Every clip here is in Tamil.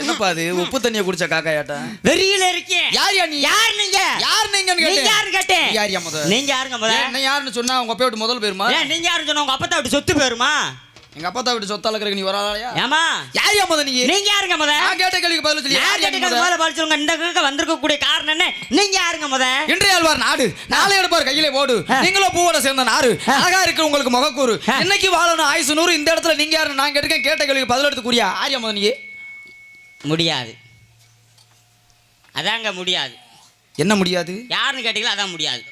என்னப்பா அது? உப்பு தண்ணியை குடிச்ச காக்காயாட்டா. வெறியில இருக்கேன் யார் யா நீ? யார் நீங்க? யார் நீங்கன்னு நீங்க கேட்டேன் யாரு கேட்டேன்? யார் யா முத? நீங்க யாருங்க முத? என்ன யாருன்னு சொன்னா உங்க அப்பா விட்டு முதல் பேருமா ஏன் நீங்க யாருன்னு சொன்ன உங்க அப்பத்தா விட்டு சொத்து போயிருமா? எங்க அப்பா விட்டு சொத்தால இருக்கிற நீ வராளையா ஏமா யார் முத நீ? நீங்க யாருங்க முத? நான் கேட்ட கேள்விக்கு பதில் சொல்லி யார் யா நீ கேட்டதுக்கு முத? மேல பதில் சொல்லுங்க. இந்த கேட்க வந்திருக்கக்கூடிய காரணம் என்ன? நீங்க யாருங்க முத? இன்றைய ஆழ்வார் நாடு. நாளை எடுப்பார் கையிலே போடு ஆ. நீங்களும் பூவோட சேர்ந்த நாடு. ஆ. அழகா இருக்கு உங்களுக்கு முகக்கூறு. இன்னைக்கு வாழணும் ஆயுசு நூறு. இந்த இடத்துல நீங்க யாரு நான் கேட்டுக்கேன் கேட்ட கேள்விக்கு பதில் எடுத்து கூறியா? ஆரியா முத நீ? முடியாது. அதாங்க முடியாது. என்ன முடியாது? யாருன்னு கேட்டீங்களா அதான் முடியாது.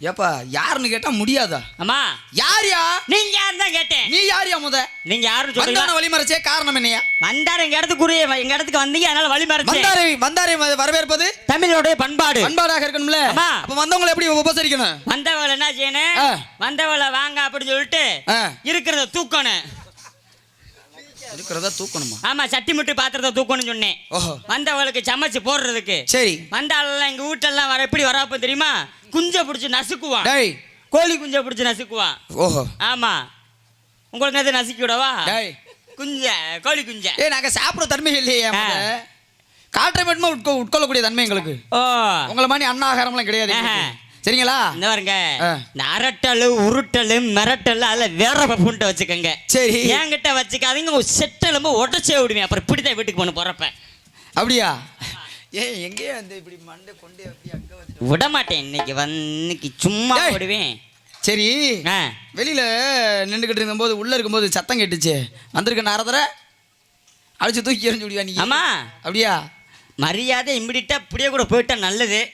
ஏப்பா யாருன்னு கேட்டா முடியாதா? அம்மா. யார் யா நீங்க யாருன்னு தான் கேட்டேன். நீ யார் யா முத? நீங்க யாருன்னு வந்தான வழிமறைச்சே காரணம் என்னையா? வந்தாரு எங்க இடத்துக்குரிய எங்க இடத்துக்கு வந்தீங்க அதனால வழி மறைச்சேன் வந்தாரை வந்தாரை வரவேற்பது? தமிழோடைய பண்பாடு. பண்பாடாக இருக்கணும்ல. அப்ப வந்தவங்களை எப்படி உபசரிக்கணும்? வந்தவளை என்ன செய்யணும். வந்தவளை வாங்க அப்படின்னு சொல்லிட்டு. இருக்கிறத தூக்கணும் இருக்கிறதா தூக்கணுமா? ஆமா சட்டி முட்டு பாத்திரத்தை தூக்கணும்னு சொன்னேன். வந்தவளுக்கு சமைச்சு போடுறதுக்கு. சரி. வந்தாளெல்லாம் எங்க வீட்டெல்லாம் வர எப்படி வராப்ப தெரியுமா? குஞ்ச பிடிச்சி நசுக்குவான் டேய். கோழி குஞ்ச பிடிச்சி நசுக்குவான் ஓஹோ. ஆமா. உங்களுக்கு எது நசுக்கி விடவா? டேய். குஞ்ச கோழி குஞ்ச. ஏய் நாங்க சாப்பிட தன்மை இல்லையே ஆ. காற்றை மட்டுமா உட்கொ உட்கொள்ளக்கூடிய தன்மை எங்களுக்கு. ஓ. உங்களை மாதிரி அன்னாகாரம்லாம் கிடையாது. சரிங்களா? இந்த பாருங்க. அரட்டலு உருட்டலு மிரட்டலு அதில் வேற பப்புன்ட்ட வச்சுக்கோங்க. சரி. என்கிட்ட வச்சுக்காதீங்க உங்க செட்டெலும்பு உடச்சே விடுவேன். அப்புறம் இப்படிதான் வீட்டுக்கு போன போறப்ப. அப்படியா? ஏய் எங்கேயே வந்து இப்படி மண்டை கொண்டு அப்படி அங்க விட மாட்டேன். இன்னைக்கு வந்து இன்னைக்கு சும்மா. விடுவேன் சரி ஆ. வெளியில நின்றுக்கிட்டு இருந்தபோது உள்ள இருக்கும்போது சத்தம் கேட்டுச்சு. வந்திருக்க நேரத்துல அடிச்சு தூக்கி எறிஞ்சு விடுவா நீ? ஆமா. அப்படியா? மரியாதை இம்மிடிட்டா அப்படியே கூட போயிட்டா நல்லது.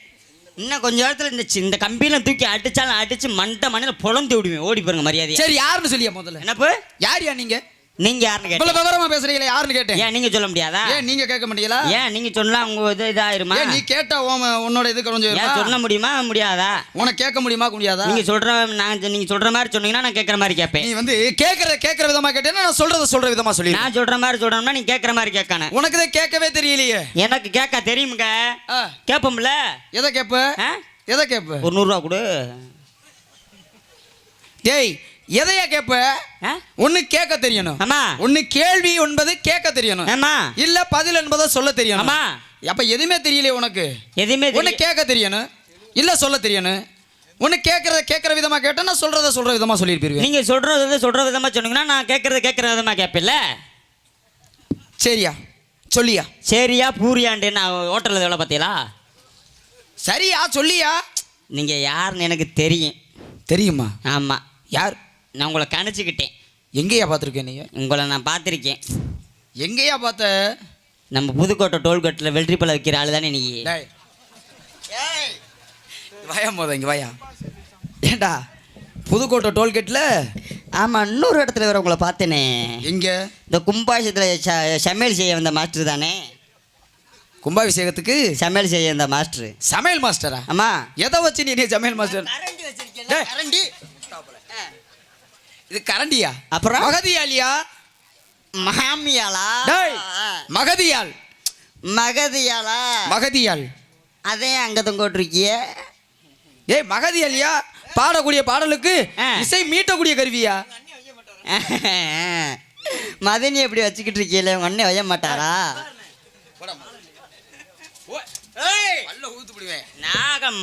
இன்னும் கொஞ்ச நேரத்துல இந்த சி- இந்த கம்பியில தூக்கி அடிச்சாலும் அடிச்சு மண்டை மண்ணில் பொழந்து விடுவேன். ஓடி பாருங்க மரியாதையா. சரி யாருன்னு சொல்லியா முதல்ல? என்னப்பு? யார் யா நீங்க? நீங்க யாருன்னு கேட்டீங்க? விவரமா பேசுறீங்களா யாருன்னு கேட்டேன்? ஏன் நீங்க சொல்ல முடியாதா? ஏன் நீங்க கேட்க மாட்டீங்களா ஏன் நீங்க சொன்னா உங்க இது இதாயிருமா? நீ கேட்டா உன் உன்னோட இது கொஞ்சம் ஏன் சொல்ல முடியுமா? முடியாதா? உனக்கு கேட்க முடியுமா முடியாதா? நீங்க சொல்ற நான் நீங்க சொல்ற மாதிரி சொன்னீங்கன்னா நான் கேட்கற மாதிரி கேட்பேன். நீ வந்து கேட்கற கேட்கற விதமா கேட்டேன்னா நான் சொல்றத சொல்ற விதமா சொல்லி நான் சொல்ற மாதிரி சொல்றேன்னா நீ கேட்கற மாதிரி கேட்கணும். உனக்கு இதை கேட்கவே தெரியலையே. எனக்கு கேட்க தெரியுமுங்க. கேட்போம்ல? எதை கேட்ப? எதை கேட்ப? ஒரு நூறுரூவா கொடு. டேய் எதையா ஆ? ஒண்ணு கேட்க தெரியணும். ஆமா. ஒண்ணு கேள்வி என்பது கேட்க தெரியணும். ஆமா. இல்ல பதில் என்பதை சொல்ல தெரியணும். ஆமா. அப்ப எதுவுமே தெரியலையே உனக்கு? எதுவுமே தெரிய- கேட்க தெரியணும். இல்ல சொல்ல தெரியணும். ஒண்ணு கேட்கறத கேட்கற விதமா கேட்டா நான் சொல்றத சொல்ற விதமா சொல்லியிருப்பீங்க நீங்க சொல்றது சொல்ற விதமா சொன்னீங்கன்னா நான் கேட்கறது கேட்கற விதமா கேட்பேன்ல சரியா. சொல்லியா. சரியா பூரியாண்டு நான் ஹோட்டலில் வேலை பார்த்தீங்களா சரியா சொல்லியா. நீங்க யாருன்னு எனக்கு தெரியும். தெரியுமா? ஆமா. யார்? நான் உங்களை கணிச்சுக்கிட்டேன். எங்கேயா பார்த்துருக்கேன் நீங்க? உங்களை நான் பார்த்துருக்கேன். எங்கேயா பார்த்த? நம்ம புதுக்கோட்டை டோல்கேட்டில் வெள்ளரிப்பழம் வைக்கிற ஆளு தானே நீ? டேய். வாயா மோத இங்க வாயா. ஏண்டா? புதுக்கோட்டை டோல்கேட்டில் ஆமாம் இன்னொரு இடத்துல வேற உங்களை பார்த்தேனே. எங்க? இந்த கும்பாஷத்தில் சமையல் செய்ய வந்த மாஸ்டர் தானே? கும்பாபிஷேகத்துக்கு? சமையல் செய்ய வந்த மாஸ்டர். சமையல் மாஸ்டரா? ஆமா. எதை வச்சு நீ நீ சமையல் மாஸ்டர்? இது கரண்டியா? அப்புறம்? மகதியாலியா? மாமியாளா டேய் மகதியால். மகதியாளா? மகதியால். அதே அங்க தொங்கோட்டிருக்கிய ஏய் மகதியாலியா? பாடக்கூடிய பாடலுக்கு. இசை மீட்டக்கூடிய கருவியா? மதனி எப்படி வச்சுக்கிட்டு இருக்கீங்களே உங்க அண்ணன் வைய மாட்டாரா சாப்பிடுவேன் நாகம்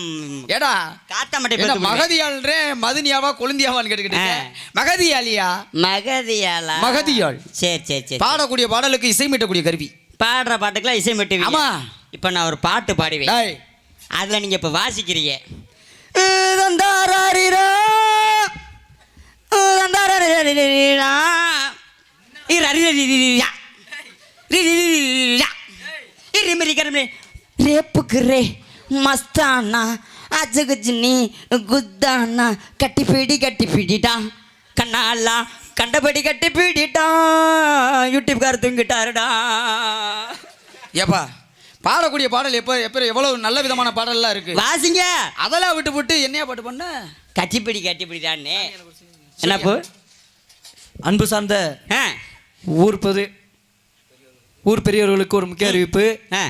ஏடா தாத்தா மட்டும் மகதியாள்ன்றே மதுனியாவா கொழுந்தியாவான்னு கேட்டுக்கிட்டேன் மகதியாலியா மகதியாளா மகதியாள் சரி சரி சரி பாடக்கூடிய பாடலுக்கு இசைமீட்டக்கூடிய கருவி பாடுற பாட்டுக்கெல்லாம் இசைமீட்டுவீங்க ஆமா இப்போ நான் ஒரு பாட்டு பாடுவேன் அதில் நீங்க இப்போ வாசிக்கிறீங்க ரேப்புக்கு ரே మస్తానా అజగజిని గుద్దానా కట్టి పిడి కట్టి పిడిటా కన్నాళ్ళ కండబడి కట్టి పిడిటా யூடியூப் கார் தூங்கிட்டாருடா ஏப்பா பாடக்கூடிய பாடல் எப்போ எப்போ எவ்வளவு நல்ல விதமான பாடல்லாம் இருக்கு வாசிங்க அதெல்லாம் விட்டு விட்டு என்னையா பாட்டு பண்ண கட்டிப்பிடி கட்டிப்பிடிடான்னு என்னப்பு அன்பு சார்ந்த ஆ ஊர் பொது ஊர் பெரியவர்களுக்கு ஒரு முக்கிய அறிவிப்பு ஆ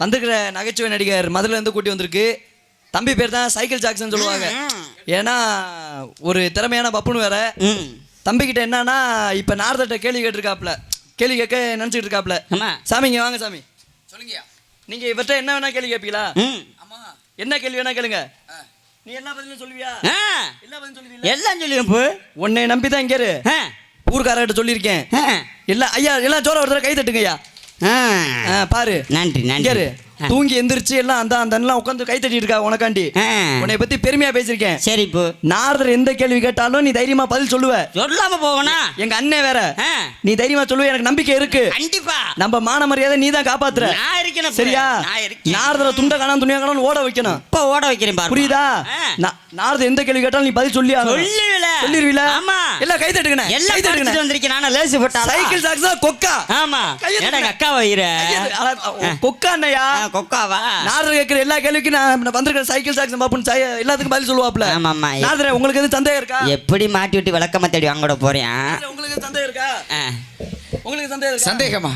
வந்திருக்கிற நகைச்சுவை நடிகர் மதுரையில இருந்து கூட்டி வந்திருக்கு. தம்பி பேர் தான் சைக்கிள் ஜாக்சன் சொல்லுவாங்க. ஏன்னா ஒரு திறமையான பப்புன்னு வேற. தம்பிக்கிட்ட என்னன்னா இப்போ நாரதட்ட கேள்வி கேட்டிருக்காப்ல கேள்வி கேட்க நினச்சிட்டு இருக்காப்ல ஆமா. சாமி இங்க வாங்க சாமி. சொல்லுங்கய்யா. நீங்கள் இவர்கிட்ட என்ன வேணா கேள்வி கேட்பீங்களா? என்ன கேள்வி வேணா கேளுங்க. நீ எல்லா பதிலும் சொல்லுவியா? எல்லா பதிலும் சொல்லுவீங்களா எல்லாம் சொல்லுவேன் உன்னை நம்பி தான் இங்கே ஊர்க்காரர்கிட்ட சொல்லியிருக்கேன். எல்லாம் ஐயா எல்லாம் ஜோர ஒரு தடவை கை தட்டுங்க ஐயா பாரு. நன்றி நன்றி. தூங்கி எந்திரிச்சு எல்லாம் அந்த அந்த எல்லாம் உட்காந்து கை தட்டிட்டு இருக்கா உனக்காண்டி. உன்னை பத்தி பெருமையா பேசியிருக்கேன். சரி இப்போ. நாரதர் எந்த கேள்வி கேட்டாலும் நீ தைரியமா பதில் சொல்லுவ. சொல்லாம போவனா? எங்க அண்ணன் வேற. நீ தைரியமா சொல்லுவ எனக்கு நம்பிக்கை இருக்கு. கண்டிப்பா. நம்ம மான மரியாதை நீ தான் காப்பாத்துற. நான் இருக்கேன் சரியா? நான் நாரதரை துண்ட காணாம துணியா காணாம ஓட வைக்கணும். இப்ப ஓட வைக்கிறேன் பாரு புரியுதா? நாரதர் எந்த கேள்வி கேட்டாலும் நீ பதில் சொல்லி ஆகணும். சொல்லுவில சொல்லிருவீல ஆமா. எல்லாம் கை தட்டுங்கண்ணே. எல்லாம் கை தட்டுங்கண்ணே வந்திருக்கேன். நானும் லேசு போட்டாளா? சைக்கிள் சாக்ஸா கொக்கா. ஆமா. கையை. அக்கா அட, கொக்கா அண்ணையா? கொக்காவா? நாரதர் கேட்கிற எல்லா கேள்விக்கும் நான் வந்திருக்கிற சைக்கிள் சாக்ஸ் பாப்புன்னு எல்லாத்துக்கும் பதில் சொல்லுவாப்ல. ஆமா ஆமா நாரதர் உங்களுக்கு எதுவும் சந்தேகம் இருக்கா? எப்படி மாட்டி விட்டு விளக்கமா தேடி வாங்கட போறேன் உங்களுக்கு சந்தேகம் இருக்கா. உங்களுக்கு சந்தேகம் சந்தேகமா.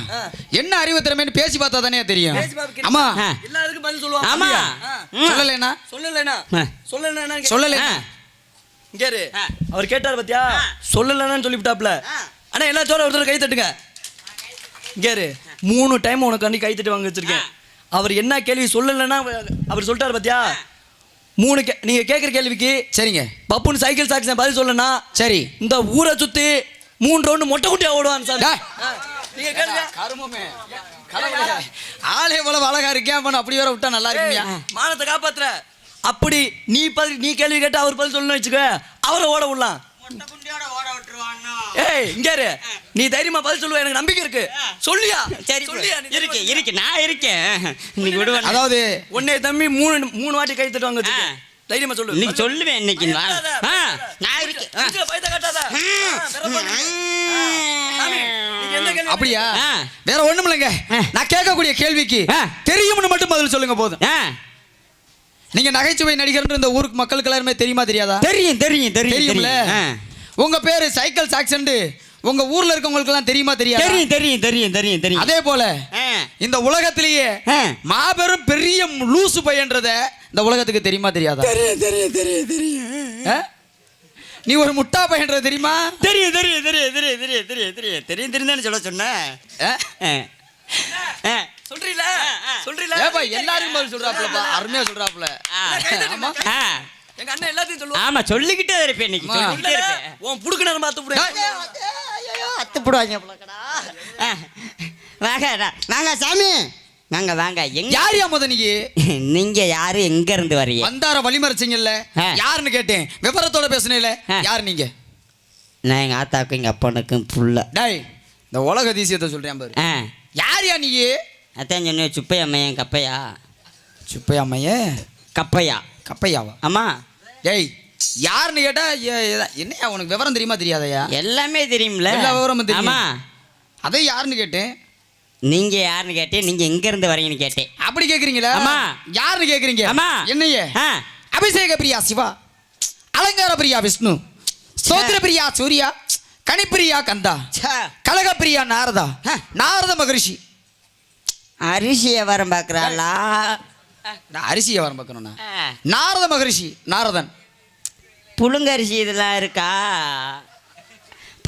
என்ன அறிவு திறமைன்னு பேசி பார்த்தா தானே தெரியும். ஆமா ஆ. எல்லாத்துக்கும் பதில் சொல்லுவாங்க. ஆமா. சொல்லலைனா. சொல்லலைனா சொல்லலை ஆ. இங்க. அவர் கேட்டார் பாத்தியா? ஆ. சொல்லலைன்னு சொல்லிவிட்டாப்ல. ஆ. அண்ணா எல்லா சோற ஒருத்தர் கை தட்டுங்க. இங்க. மூணு டைம் உனக்கு அன்னி கை தட்டி வாங்க வச்சிருக்கேன். அவர் என்ன கேள்வி சொல்லலைன்னா அவர் சொல்லிட்டாரு பாத்தியா? மூணு கே நீங்க கேட்குற கேள்விக்கு சரிங்க. பப்புன்னு சைக்கிள் சாக்ஸ் பதில் சொல்லனா சரி. இந்த ஊரை சுத்தி மூணு ரவுண்டு மொட்டை குட்டியா ஓடுவான் சார். டேய். நீங்க கேளுங்க. கருமமே. ஆளே இவ்வளவு அழகா இருக்கேன் அப்ப அப்படி வேற விட்டா நல்லா இருக்குமியா? மானத்தை காப்பாத்துற. அப்படி நீ பதில் நீ கேள்வி கேட்டா அவர் பதில் சொல்லணும்னு வச்சுக்க அவரை ஓட விடலாம். ஏய் இங்கேரு நீ தைரியமா பதில் சொல்லுவ எனக்கு நம்பிக்கை இருக்கு. சொல்லியா? சரி சொல்லியா இருக்கு நான் இருக்கேன். அதாவது உன்னை தம்பி மூணு மூணு வாட்டி கை தட்டுவாங்க தைரியமா சொல்லு. நீ சொல்லுவேன் இன்னைக்கு. நான் இருக்கேன். அப்படியா? வேற ஒண்ணும் இல்லைங்க. நான் கேட்கக்கூடிய கேள்விக்கு தெரியும்னு மட்டும் பதில் சொல்லுங்க போதும். நீங்க நகைச்சுவை நடிகர் இந்த ஊருக்கு மக்களுக்கு எல்லாருமே தெரியுமா தெரியாதா தெரியும் தெரியும் தெரியும் தெரியும்ல. உங்க பேரு சைக்கிள் சாக்சன் உங்க ஊர்ல இருக்கவங்களுக்கு எல்லாம் தெரியுமா தெரியாதா தெரியும் தெரியும் தெரியும் தெரியும் தெரியும் அதே போல இந்த உலகத்திலேயே. மாபெரும் பெரிய லூசு பையன்றத இந்த உலகத்துக்கு தெரியுமா தெரியாதா தெரியும் தெரியும் தெரியும் தெரியும்? நீ ஒரு முட்டா பையன்றது தெரியுமா தெரியும் தெரியும் தெரியும் தெரியும் தெரியும் தெரியும் தெரியும் தெரியும் தெரியும் சொல்ல. ஆ. சொல்றீல? சொல்றீல? ஏப்பா எல்லாருக்கும் பதில் சொல்றாப்லப்பா அருமையா சொல்றாப்ல. எங்க அண்ணன் எல்லாத்தையும் சொல்லுவான். ஆமா சொல்லிக்கிட்டே இருப்பேன் இன்னைக்கு. சொல்லிக்கிட்டே இருப்பேன் உன் புடுக்கு நேரம் பார்த்து விடு அத்து போடுவாங்க போலக்கடா வாங்க சாமி. வாங்க வாங்க. எங்க யாரியா முத நீ நீங்க யாரு? எங்க இருந்து வரீங்க வந்தார வழிமறைச்சிங்கல்ல. யாருன்னு கேட்டேன். விவரத்தோட பேசுனேல. யார் நீங்க? நான் எங்க ஆத்தாக்கும் எங்க அப்பனுக்கும் புள்ள. டேய் இந்த உலக அதிசயத்தை சொல்றேன் பாரு. ஆ. யாரியா நீ? அதான் சொன்னேன் சுப்பையா மையன் கப்பையா? சுப்பையா அம்மையே கப்பையா. கப்பையாவா? ஆமா. டேய் யாருன்னு கேட்டா ஏ- ஏ- என்னையா உனக்கு விவரம் தெரியுமா தெரியாதயா? எல்லாமே தெரியும்ல. எல்லா விவரமும் தெரியும். அதை யாருன்னு கேட்டேன்? நீங்க யாருன்னு கேட்டேன் நீங்க எங்க இருந்து வரீங்கன்னு கேட்டேன். அப்படி கேக்குறீங்களா? ஆமா. யாருன்னு கேக்குறீங்க? ஆமா. என்னையே? அபிஷேக பிரியா சிவா அலங்கார பிரியா விஷ்ணு ஸ்தோத்திர பிரியா சூர்யா கணிப்பிரியா கந்தா. கலகப்பிரியா நாரதா. நாரத மகரிஷி. அரிசியை வரம் பார்க்குறாளா நான் அரிசியை வரம் பார்க்கணும்னா நாரத மகரிஷி நாரதன். புழுங்கரிசி இதெல்லாம் இருக்கா?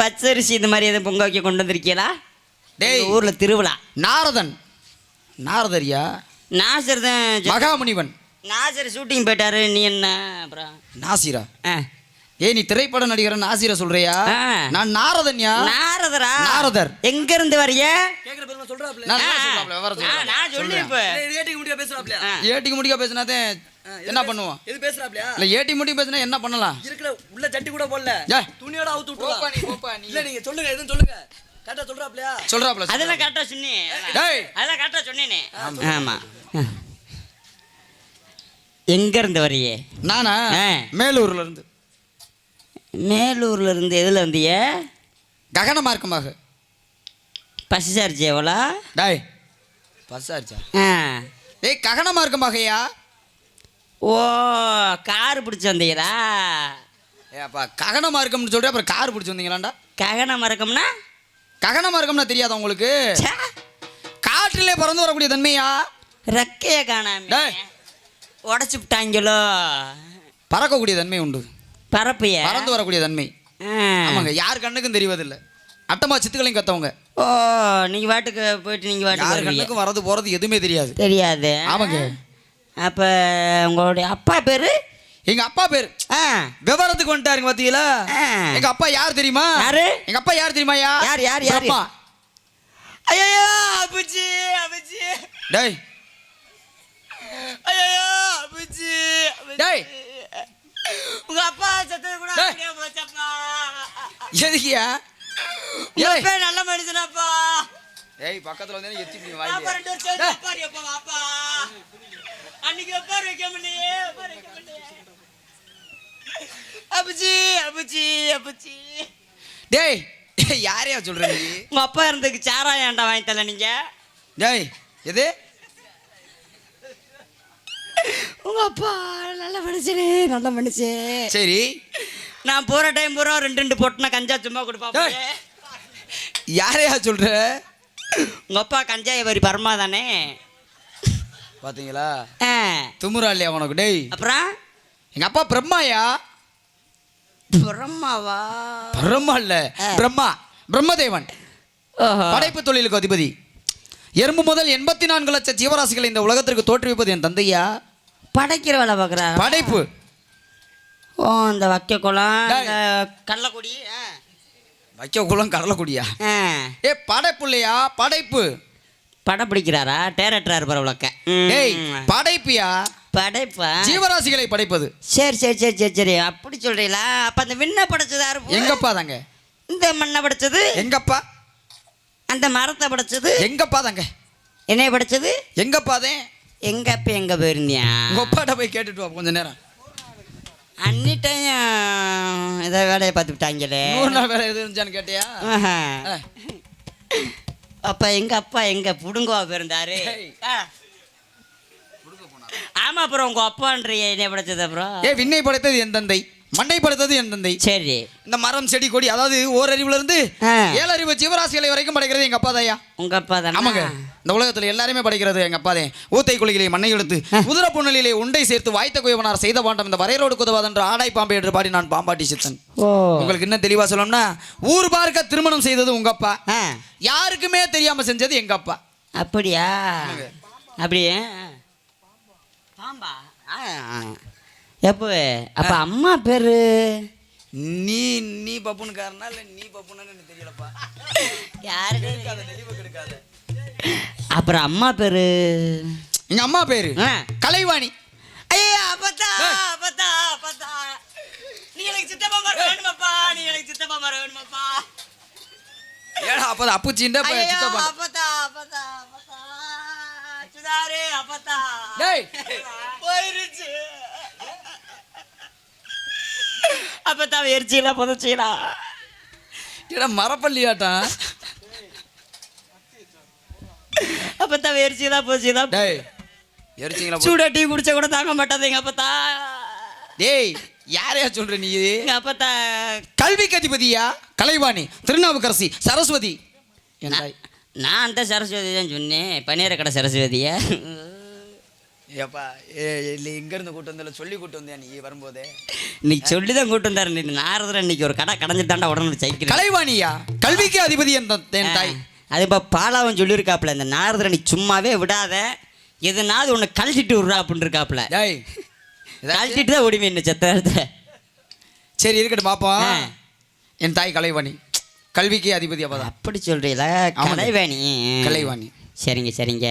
பச்சரிசி இந்த மாதிரி எதுவும் பொங்க வைக்க கொண்டு வந்திருக்கீங்களா? டேய். ஊர்ல திருவிழா. நாரதன். நாரதரியா? நாசர் தான் மகாமுனிவன். நாசர் ஷூட்டிங் போயிட்டாரு. நீ என்ன அப்புறம்? நாசிரா? ஆ. ஏய் நீ திரைப்பட நடிகர் நாசிரா சொல்றியா. நான் நாரதன்யா. நாரதரா? நாரதர். எங்க இருந்து வரிய கேக்குற பேர் சொல்றாப்ல. நான் என்ன சொல்றாப்ல, விவரம் சொல்றேன். நான் சொல்லி இப்ப. ஏட்டிக்கு முடிக்க பேசினாதே என்ன பண்ணுவோம்? எது பேசுறாப்லையா? இல்ல ஏட்டி முடிக்க பேசினா என்ன பண்ணலாம்? இருக்கிற உள்ள சட்டி கூட போடல. ஏய். துணியோட அவுத்து நீ. இல்ல நீங்க சொல்லுங்க எதுவும் சொல்லுங்க. கரெக்டா சொல்றாப்லையா? சொல்றாப்ல அதெல்லாம் கரெக்டா சொன்னேன் டேய். அதெல்லாம் கரெக்டா சொன்னேனே ஆமா. எங்க இருந்து வரியே நானா. மேலூர்ல இருந்து. மேலூர்ல இருந்து எதுல வந்திய? ககன மார்க்கமாக. பசி சார்ஜ் எவ்வளோ டாய் பஸ்ஸாச்சா ஆ. ஏய் ககன மார்க்கமாகயா ஓ கார் பிடிச்சி வந்தீங்களா? ஏ அப்பா ககன மார்க்கம்னு சொல்றேன் அப்புறம் கார் பிடிச்சி வந்தீங்களாண்டா? ககன மறக்கம்னா ககன மார்க்கம்னா தெரியாதா உங்களுக்கு? காற்றிலே பறந்து வரக்கூடிய தன்மையா? ரெக்கைய காணாம. உடச்சு விட்டாங்களோ? பறக்கக்கூடிய தன்மை உண்டு. பரப்பைய. பறந்து வரக்கூடிய தன்மை. ஆமாங்க யார் கண்ணுக்கும் தெரிவதில்லை. அட்டமா சித்துக்களையும் கத்தவங்க. ஓ நீங்க வாட்டுக்கு போயிட்டு நீங்க வாட்டுக்கு யார் வருவீங்க. கண்ணுக்கும் வரது போறது எதுவுமே தெரியாது. தெரியாது. ஆமாங்க. அப்ப உங்களுடைய அப்பா பேரு? எங்க அப்பா பேர்? ஆ. விவரத்துக்கு வந்துட்டாருங்க பாத்தீங்களா? ஆ. எங்க அப்பா யார் தெரியுமா? யாரு? எங்க அப்பா யார் தெரியுமா யார், யார், யார்? ஐயோ அப்புச்சி அப்புச்சி டேய். ஐயோ அப்புச்சி அப்புச்சி. டேய். உங்க அப்பா செத்தது கூட டேய். அப்படியே போச்சப்பா. எதுக்கியா? அப்பா நல்ல மனுஷனாப்பா. ஏய் பக்கத்துல வந்து எத்தி அப்பா வாங்கி ரெண்டு வருஷம். அப்பாரி அப்பா வாப்பா அன்னைக்கு ஒப்பாரி வைக்க முடியே ஒப்பாரி வைக்க முடியே அப்புச்சி அப்புச்சி அப்புச்சி டேய் யாரையா சொல்ற நீ? உங்க அப்பா இருந்ததுக்கு சாராயம் ஏன்டா வாங்கி தரல நீங்க? டேய் எது? உங்க அப்பா நல்ல மனுஷனே நல்ல மனுஷன் சரி. நான் போற டைம் பூரா ரெண்டு ரெண்டு பொட்டின கஞ்சா சும்மா கொடுப்பா. யாரையா சொல்ற? உங்க அப்பா கஞ்சா வரி பரமா தானே. பாத்தீங்களா? ஆ. துமுறா இல்லையா உனக்கு டேய். அப்புறம்? எங்க அப்பா பிரம்மாயா? பிரம்மாவா? பிரம்மா இல்ல. பிரம்மா பிரம்மதேவன். படைப்பு தொழிலுக்கு அதிபதி. எறும்பு முதல் எண்பத்தி நான்கு லட்சம் ஜீவராசிகளை இந்த உலகத்திற்கு தோற்றுவிப்பது என் தந்தையா? படைக்கிற வேலை பார்க்குறா. படைப்பு. ஓ இந்த வைக்க குளம். இந்த கள்ளக்குடி ஆ. வைக்க குளம் கடலக்குடியா. ஏ படைப்பு இல்லையா? படைப்பு. படம் பிடிக்கிறாரா? டேரக்டர் பரவலக்க டேய் படைப்பியா? படைப்பா. ஜீவராசிகளை படைப்பது. சரி சரி சரி சரி சரி. அப்படி சொல்றீங்களா? அப்ப அந்த விண்ணை படைச்சது யாரு? எங்கப்பா தாங்க? இந்த மண்ணை படைச்சது? எங்கப்பா? அந்த மரத்தை படைச்சது? எங்கப்பா தாங்க? என்னைய படைச்சது? எங்கப்பா தான் எங்க அப்ப எங்க போயிருந்தியா? உங்க அப்பாட்ட போய் கேட்டுட்டு வா கொஞ்ச நேரம். அன்னிட்டையும் இதை வேலையை பார்த்து விட்டாங்களே. நூறு நாள் வேலை எது இருந்துச்சான்னு கேட்டியா. அப்ப எங்க அப்பா எங்க ஏய். ஆ. ஆமா அப்புறம் உங்க அப்பான்றிய என்ன படைச்சது அப்புறம். ஏ விண்ணை படைத்தது என் தந்தை. மண்ணை படைத்தது என் தந்தை. சரி. இந்த மரம் செடி கொடி அதாவது ஓரறிவுல இருந்து. ஏழறிவு ஜீவராசிகளை வரைக்கும் படைக்கிறது எங்க அப்பா தாயா உங்க அப்பா தானே? ஆமாங்க. இந்த உலகத்துல எல்லாருமே படைக்கிறது எங்க அப்பா தான். ஊத்தை குழிகளை மண்ணை எடுத்து குதிரை புன்னலிலே உண்டை சேர்த்து வாய்த்த குயவனார் செய்த பாண்டம். இந்த வரையரோடு குதவாதென்று ஆடாய் பாம்பை என்று பாடி நான் பாம்பாட்டி சித்தன். உங்களுக்கு இன்னும் தெளிவா சொல்லணும்னா ஊர் பார்க்க திருமணம் செய்தது உங்க அப்பா. யாருக்குமே தெரியாம செஞ்சது எங்க அப்பா. அப்படியா. அப்படியே? பாம்பா? எப்போ? அப்ப அம்மா பேரு? நீ நீ பப்புனு காரணா இல்ல நீ பப்புனு எனக்கு தெரியலப்பா யாரு கெடுக்காத, தெளிவு கெடுக்காத. அப்புறம் அம்மா பேரு? எங்க அம்மா பேரு. கலைவாணி. ஐயா அப்பத்தா ஏய். அப்பத்தா அப்பத்தா. நீ எனக்கு சித்தப்பா மரம் வேணுமாப்பா நீ எனக்கு சித்தப்பா மரம் வேணுமாப்பா. ஏடா அப்பதான் அப்புச்சின்டா சித்தப்பா. அப்பத்தா அப்பத்தா அப்பத்தா. சுதாரு அப்பத்தா. டேய். போயிருச்சு. அப்பத்தா எரிச்சிலாம் புதைச்சிடா ஏடா மரப்பள்ளியாட்டம் அப்பத்தா எரிச்சிலாம் போச்சுதான் டேய் எரிச்சிங்களா சூடா டீ குடிச்சா கூட தாங்க மாட்டாது எங்க அப்பத்தா. டேய் யாரையா சொல்ற நீ எங்க அப்பத்தா. கல்விக்கு அதிபதியா கலைவாணி திருநாவுக்கரசி சரஸ்வதி. நான் அந்த சரஸ்வதி தான் சொன்னேன். பனியார கடை சரஸ்வதியா? ஏப்பா இல்லை இங்கேருந்து கூட்டு வந்தில்ல சொல்லி கூட்டு வந்தியா நீ வரும்போதே? இன்னைக்கு சொல்லி தான் கூட்டு வந்தாரு இன்னைக்கு நாரதர் இன்னைக்கு ஒரு கடை கடைஞ்சிட்டாண்டா உடனே கலைவாணியா? கல்விக்கு அதிபதி என் தாய். அது இப்போ பாலாவும் சொல்லியிருக்காப்புல இந்த நாரதர் நீ சும்மாவே விடாத எதுனாவது ஒன்று கழட்டிட்டு விட்றா அப்படின்னு இருக்காப்புல. கழட்டிட்டு தான் ஓடிமே என்ன செத்த இடத்துல சரி இருக்கட்டும் பாப்போம். என் தாய் கலைவாணி. கல்விக்கு அதிபதி அப்பதான் அப்படி சொல்றீங்களா? ஆமாங்க. கலைவாணி. கலைவாணி. சரிங்க சரிங்க.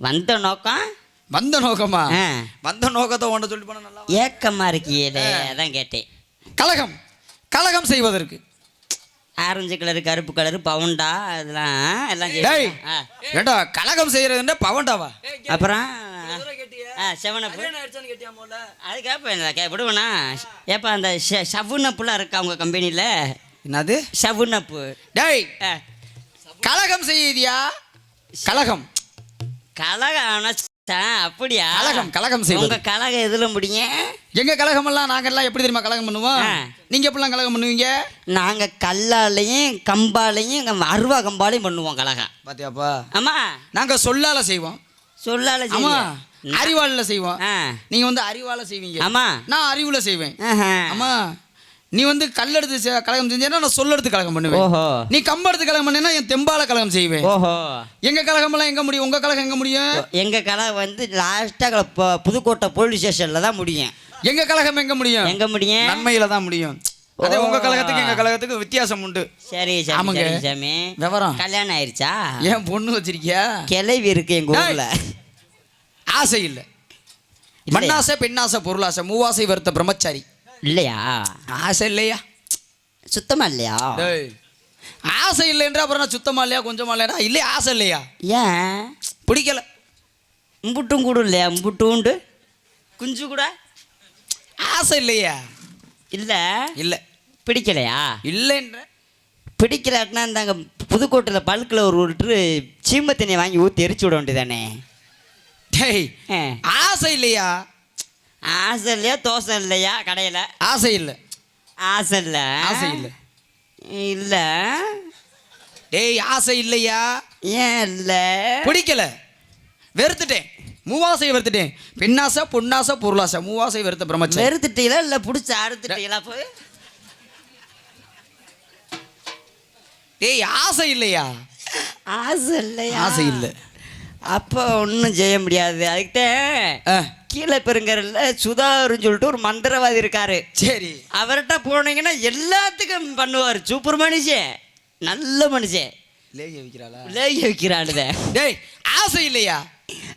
வந்த நோக்கம் வந்த நோக்கமா. வந்த நோக்கத்தை உன்ட சொல்லி போனா நல்லா ஏக்கமா இருக்கியலே அதான் கேட்டேன். கலகம். கலகம் செய்வதற்கு. ஆரஞ்சு கலரு கருப்பு கலரு பவுண்டா அதெல்லாம் எல்லாம். ஏண்டா கலகம் செய்யறதுன்னா பவன்டாவா அப்புறம் செவனப்பு அது கேட்பேன் கே விடுவேண்ணா. ஏப்பா அந்த ஷ- ஷவுனப்புலாம் இருக்கா உங்கள் கம்பெனியில்? என்னது? ஷவுனப்பு டேய் ஆ. கலகம் செய்தியா கலகம். கலகம் ஆனா அப்படியா? கலகம், கலகம் செய்வது. உங்க கலகம் எதுல முடியும் எங்க கலகம் எல்லாம் நாங்கெல்லாம் எப்படி தெரியுமா கலகம் பண்ணுவோம். நீங்க எப்படிலாம் கலகம் பண்ணுவீங்க? நாங்க கல்லாலையும் கம்பாலையும் கம்- அருவா கம்பாலையும் பண்ணுவோம் கலகம். பாத்தியாப்பா? ஆமா. நாங்க சொல்லால செய்வோம். சொல்லால ஆமா? அறிவாளில் செய்வோம். நீங்க வந்து அறிவால செய்வீங்க. ஆமா. நான் அறிவுல செய்வேன். ஆமா. நீ வந்து கல் எடுத்து கலகம் செஞ்சேன்னா நான் சொல் எடுத்து கலகம் பண்ணுவேன். நீ கம்பு எடுத்து கலகம் பண்ணேன்னா என் தெம்பால கலகம் செய்வேன். ஓஹோ. எங்க கலகமெல்லாம் எங்க முடியும்? உங்க கலகம் எங்க முடியும்? எங்க கலை வந்து லாஸ்ட்டாக புதுக்கோட்டை போலீஸ் ஸ்டேஷன்ல தான் முடியும். எங்க கலகம் எங்க முடியும்? எங்க முடியும்? நன்மையில தான் முடியும். அதே உங்க கழகத்துக்கு எங்க கழகத்துக்கு வித்தியாசம் உண்டு. சரி ஆமாங்க. சாமி. விவரம். கல்யாணம் ஆயிருச்சா? ஏன் பொண்ணு வச்சிருக்கியா? கிளவி இருக்கு எங்க. ஊர்ல. ஆசை இல்ல? மண்ணாசை பெண்ணாசை பொருளாசை மூவாசை வருத்த பிரம்மச்சாரி. இல்லையா? ஆசை இல்லையா? சுத்தமா இல்லையா? ஆசை இல்லைன்ற அப்புறம் நான் சுத்தமா இல்லையா கொஞ்சமா இல்லையா இல்லையா ஆசை இல்லையா? ஏன்? பிடிக்கல. மும்புட்டும் கூட இல்லையா? மும்புட்டு குஞ்சு கூட? ஆசை இல்லையா. இல்ல. இல்ல. பிடிக்கலையா? இல்லைன்ற. பிடிக்கலாட்டினா இந்தாங்க புதுக்கோட்டையில் பல்கில் ஒரு லிட்டரு சீம தண்ணியை வாங்கி ஊற்றி எரிச்சு விட வேண்டியதானே டேய். ஆசை இல்லையா? ஆசை இல்லையா தோசை இல்லையா கடையில்? ஆசை இல்லை. ஆசை இல்லை. ஆசை இல்லை. இல்லை. டேய் ஆசை இல்லையா? ஏன் இல்லை? பிடிக்கல. வெறுத்துட்டேன். மூவாசை வெறுத்துட்டேன். பெண்ணாசை பொன்னாசை பொருளாசை. மூவாசை வெறுத்த பிரம்மச்சாரி வெறுத்துட்டீங்களா இல்லை பிடிச்சி அறுத்துட்டீங்களா போய் டேய் ஆசை இல்லையா? ஆசை இல்லையா? ஆசை இல்லை. அப்போ ஒன்றும் செய்ய முடியாது. அதுக்குதான் ஆ, கீழே பெருங்கரில் சுதாகர்னு சொல்லிட்டு ஒரு மந்திரவாதி இருக்காரு. சரி. அவர்கிட்ட போனீங்கன்னா எல்லாத்துக்கும் பண்ணுவார். சூப்பர் மனுஷன் நல்ல மனுஷன் லேகி வைக்கிறாளா? லேகி வைக்கிறாளுத. டேய் ஆசை இல்லையா?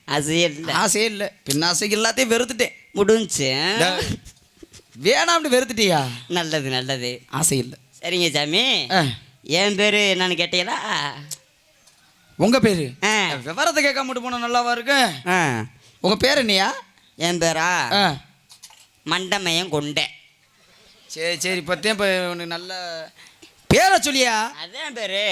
அது இல்லை. ஆசையே இல்லை. பெண்ணாசைக்கு எல்லாத்தையும் வெறுத்துட்டேன். முடிஞ்சு. வேணாம்னு வெறுத்துட்டியா? நல்லது நல்லது. ஆசை இல்லை. சரிங்க சாமி. என் பேர் என்னன்னு கேட்டீங்களா? உங்க பேரு? விவரத்தை கேட்காம மட்டும் போனா நல்லாவா இருக்கு ஆ. உங்க பேர் என்னையா? என் பேரா? மண்டமயம் கொண்டேன் சரி சரி இப்போத்தே இப்போ உனக்கு நல்ல பேரை சொல்லியா? அதான் பேரு.